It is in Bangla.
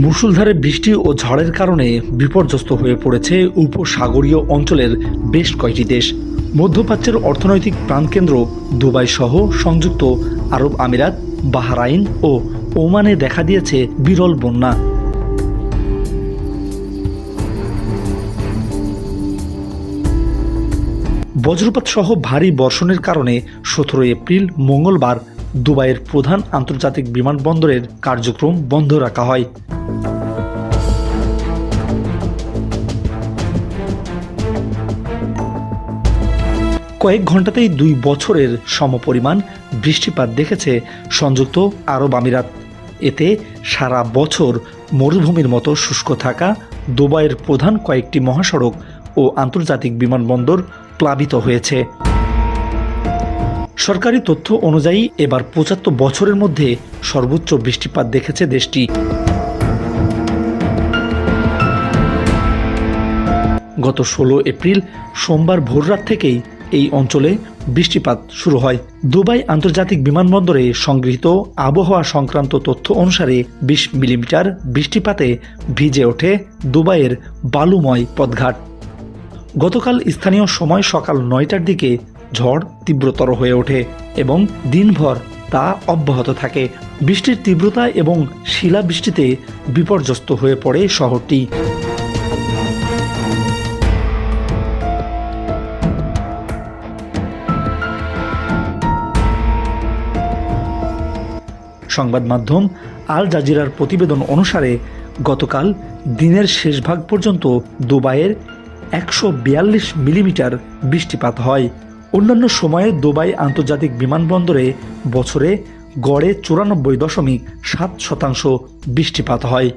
মুষলধারে বৃষ্টি ও ঝড়ের কারণে বিপর্যস্ত হয়ে পড়েছে উপসাগরীয় অঞ্চলের বেশ কয়েকটি দেশ। মধ্যপ্রাচ্যের অর্থনৈতিক প্রাণকেন্দ্র দুবাই সহ সংযুক্ত আরব আমিরাত, বাহরাইন ও ওমানে দেখা দিয়েছে বিরল বন্যা। বজ্রপাত সহ ভারী বর্ষণের কারণে সতেরো এপ্রিল মঙ্গলবার দুবাইয়ের প্রধান আন্তর্জাতিক বিমানবন্দরের কার্যক্রম বন্ধ রাখা হয়। কয়েক ঘন্টাতেই দুই বছরের সমপরিমাণ বৃষ্টিপাত দেখেছে সংযুক্ত আরব আমিরাত। এতে সারা বছর মরুভূমির মতো শুষ্ক থাকা দুবাইয়ের প্রধান কয়েকটি মহাসড়ক ও আন্তর্জাতিক বিমানবন্দর প্লাবিত হয়েছে। সরকারি তথ্য অনুযায়ী এবার পঁচাত্তর বছরের মধ্যে সর্বোচ্চ বৃষ্টিপাত দেখেছে দেশটি। গত ষোলো এপ্রিল সোমবার ভোররাত থেকেই এই অঞ্চলে বৃষ্টিপাত শুরু হয়। দুবাই আন্তর্জাতিক বিমানবন্দরে সংগৃহীত আবহাওয়া সংক্রান্ত তথ্য অনুসারে বিশ মিলিমিটার বৃষ্টিপাতে ভিজে ওঠে দুবাইয়ের বালুময় পথঘাট। গতকাল স্থানীয় সময় সকাল নয়টার দিকে ঝড় তীব্রতর হয়ে ওঠে এবং দিনভর তা অব্যাহত থাকে। বৃষ্টির তীব্রতা এবং শিলাবৃষ্টিতে বিপর্যস্ত হয়ে পড়ে শহরটি। সংবাদ মাধ্যম আল জাজিরার প্রতিবেদন অনুসারে, গতকাল দিনের শেষ ভাগ পর্যন্ত দুবাইয়ের একশো বিয়াল্লিশ মিলিমিটার বৃষ্টিপাত হয়। অন্যান্য সময়ে দুবাই আন্তর্জাতিক বিমানবন্দরে বছরে গড়ে চুরানব্বই দশমিক সাত শতাংশ বৃষ্টিপাত হয়।